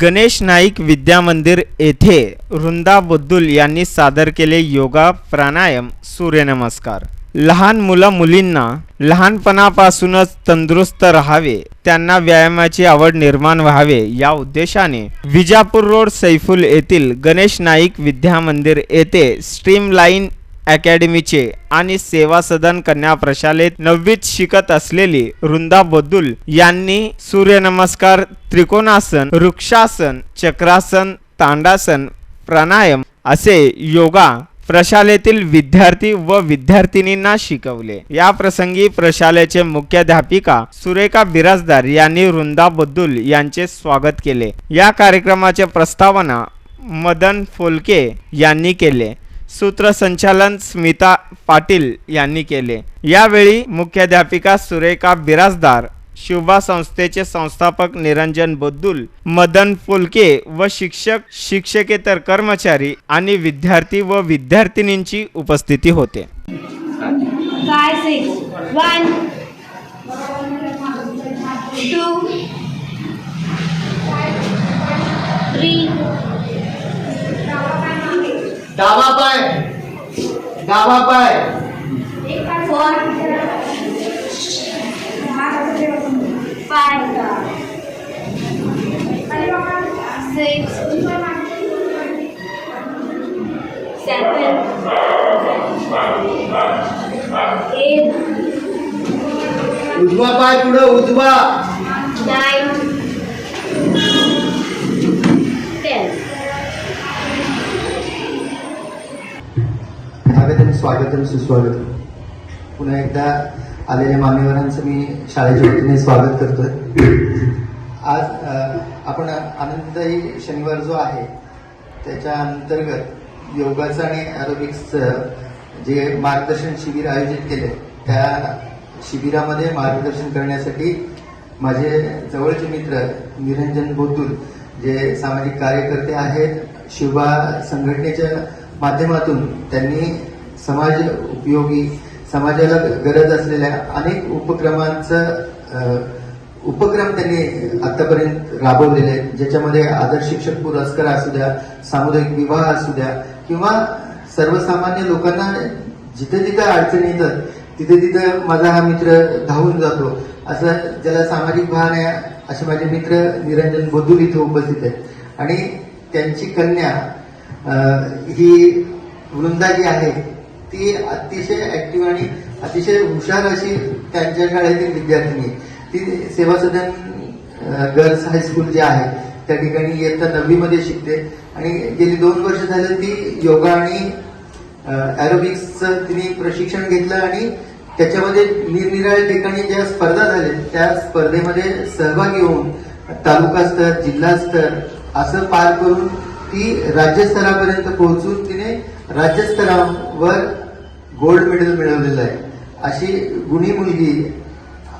गणेश नाईक विद्या मंदिर येथे वृंदा बुद्दुल यांनी सादर केले योगा प्राणायाम सूर्यनमस्कार. लहान मुलं मुलींना लहानपणापासूनच तंदुरुस्त राहावे त्यांना व्यायामाची आवड निर्माण व्हावे या उद्देशाने विजापूर रोड सैफुल येथील गणेश नाईक विद्या मंदिर येथे स्ट्रीमलाईन अकॅडमीचे आणि सेवा सदन कन्या प्रशालेत नववीत शिकत असलेली वृंदा बद्दुल यांनी सूर्यनमस्कार त्रिकोणासन वृक्षासन चक्रासन तांडासन प्राणायाम असे योगा प्रशालेतील विद्यार्थी व विद्यार्थिनींना शिकवले. या प्रसंगी प्रशालेचे मुख्याध्यापिका सुरेखा बिराजदार यांनी वृंदा बद्दुल यांचे स्वागत केले. या कार्यक्रमाचे प्रस्तावना मदन फोलके यांनी केले. सूत्रसंचालन स्मिता पाटील यांनी केले. यावेळी मुख्याध्यापिका सुरेखा बिराजदार शिवबा संस्थेचे संस्थापक निरंजन बद्दुल मदन फुलके व शिक्षक शिक्षकेतर कर्मचारी आणि विद्यार्थी व विद्यार्थिनींची उपस्थिती होते. Five, six. One, two, three, डावा पाय डावा पाय four, five, six, seven, eight, उजवा पाय पुढे उजवा nine, स्वागतम स्वागतम सुस्वागतम. पुन्हा एकदा आलेल्या मान्यवरांचं मी शाळेच्या वतीने स्वागत करतोय. आज आपण आनंददायी शनिवार जो आहे त्याच्या अंतर्गत योगाचं आणि ॲरोबिक्सचं जे मार्गदर्शन शिबिर आयोजित केले त्या शिबिरामध्ये मार्गदर्शन करण्यासाठी माझे जवळचे मित्र निरंजन बोतुल जे सामाजिक कार्यकर्ते आहेत शिवबा संघटनेच्या माध्यमातून त्यांनी समाज उपयोगी समाजाला गरज असलेल्या अनेक उपक्रमांचं उपक्रम त्यांनी आतापर्यंत राबवलेले आहेत. ज्याच्यामध्ये आदर्श शिक्षक पुरस्कार असू द्या सामुदायिक विवाह असू द्या किंवा सर्वसामान्य लोकांना जिथे जिथे अडचणी येतात तिथे तिथे माझा हा मित्र धावून जातो. असं ज्याला सामाजिक भान आहे असे माझे मित्र निरंजन बोधूर इथे उपस्थित आहेत. आणि त्यांची कन्या ही वृंदा जी आहे. ती अतिशय ऍक्टिव्ह आणि अतिशय हुशार अशी त्यांच्या शाळेतील विद्यार्थिनी आहे. ती सेवा सदन गर्ल्स हायस्कूल जे आहे त्या ठिकाणी इयत्ता नववी मध्ये शिकते आणि गेली दोन वर्ष झालं ती योगा आणि ॲरोबिक्सचं तिने प्रशिक्षण घेतलं आणि त्याच्यामध्ये निरनिराळ्या ठिकाणी ज्या स्पर्धा झाल्या त्या स्पर्धेमध्ये सहभागी होऊन तालुका स्तर जिल्हा स्तर असं पार करून ती राज्यस्तरापर्यंत पोहोचून तिने राज्यस्तरावर गोल्ड मेडल मिळवलेलं आहे. अशी गुणी मुलगी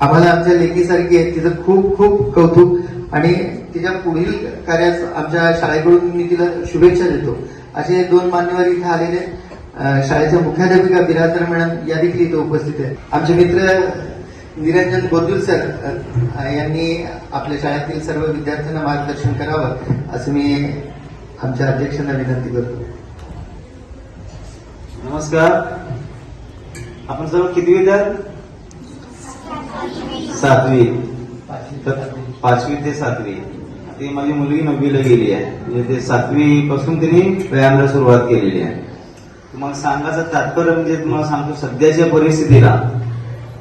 आम्हाला आमच्या लेकीसारखी आहे. तिचं खूप खूप कौतुक. आणि तिच्या पुढील कार्यास आमच्या शाळेकडून मी तिला शुभेच्छा देतो. असे दोन मान्यवर इथे आलेले शाळेच्या मुख्याध्यापिका बिराजदार मॅडम या देखील इथे उपस्थित आहेत. आमचे मित्र निरंजन बोदुल सर यांनी आपल्या शाळेतील सर्व विद्यार्थ्यांना मार्गदर्शन करावं असं मी आमच्या अध्यक्षांना विनंती करतो. नमस्कार. आपण सर्व किती विद्यार्थी सातवी. तर पाचवी ते सातवी. ती माझी मुलगी नववीला गेली आहे. म्हणजे ते सातवी पासून तिने व्यायामाला सुरुवात केलेली आहे. तुम्हाला सांगायचं तात्पर्य म्हणजे तुम्हाला सांगतो सध्याच्या परिस्थितीला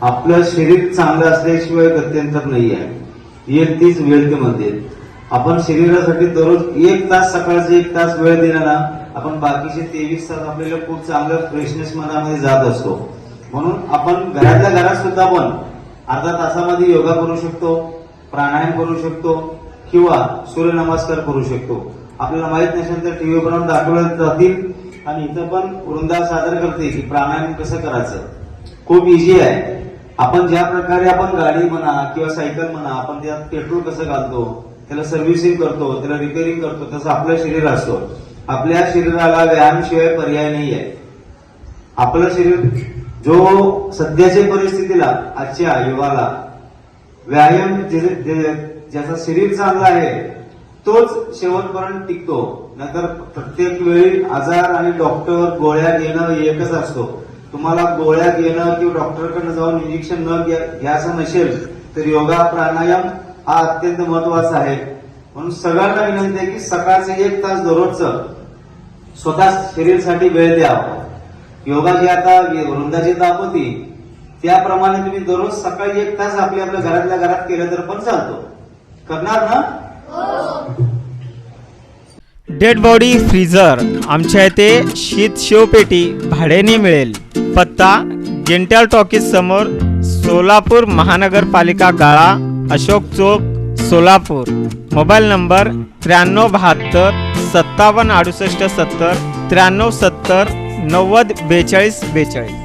आपलं शरीर चांगलं असल्याशिवाय गत्यंतर नाही आहे. एक तीच वेळ ते म्हणते. आपण शरीरासाठी दररोज एक तास सकाळचे एक तास वेळ दिला ना आपण बाकीचे तेवीस तास आपल्याला खूप चांगलं फ्रेशनेस मनामध्ये जात असतो. म्हणून आपण घरातल्या घरात सुद्धा पण अर्धा तासामध्ये योगा करू शकतो प्राणायाम करू शकतो किंवा सूर्यनमस्कार करू शकतो. आपल्याला माहीत नसेल तर टीव्ही पण दाखवले जातील. आणि इथं पण वृंदा सादर करते की प्राणायाम कसं करायचं. खूप इझी आहे. आपण ज्या प्रकारे आपण गाडी म्हणा किंवा सायकल म्हणा आपण त्यात पेट्रोल कसं घालतो त्याला सर्व्हिसिंग करतो त्याला रिपेअरिंग करतो तसं आपलं शरीर असतो. आपल्या शरीराला व्यायामशिवाय पर्याय नाही आहे आपलं शरीर जो सध्याच्या परिस्थितीला आजच्या युगाला व्यायाम जे- जे- ज्याचं शरीर चांगला आहे तोच शेवटपर्यंत टिकतो. नंतर प्रत्येक वेळी आजार आणि डॉक्टर गोळ्या घेणं एकच असतो. तुम्हाला गोळ्या घेणं किंवा डॉक्टरकडनं जाऊन इंजेक्शन न घ्या- घ्यायचं नसेल तर योगा प्राणायाम हा अत्यंत महत्त्वाचा आहे. म्हणून सगळ्यांना विनंती आहे की सकाळचे एक तास दररोजचं स्वतः शरीरसाठी वेळ द्यावा. योगा जी आता वृंदाची दापती त्याप्रमाणे तुम्ही दररोज सकाळी एक तास आपल्या आपल्या घरातल्या घरात केलं तर पण चालतो. करणार ना? डेड बॉडी फ्रीजर आमच्या इथे शीत शेवपेटी भाड्याने मिळेल. पत्ता गेंट्याल टॉकीज समोर सोलापूर महानगरपालिका गाळा अशोक चौक सोलापूर. मोबाईल नंबर त्र्याण्णव बहात्तर सत्तावन्न अडुसष्ट सत्तर त्र्याण्णव सत्तर नव्वद बेचाळीस बेचाळीस.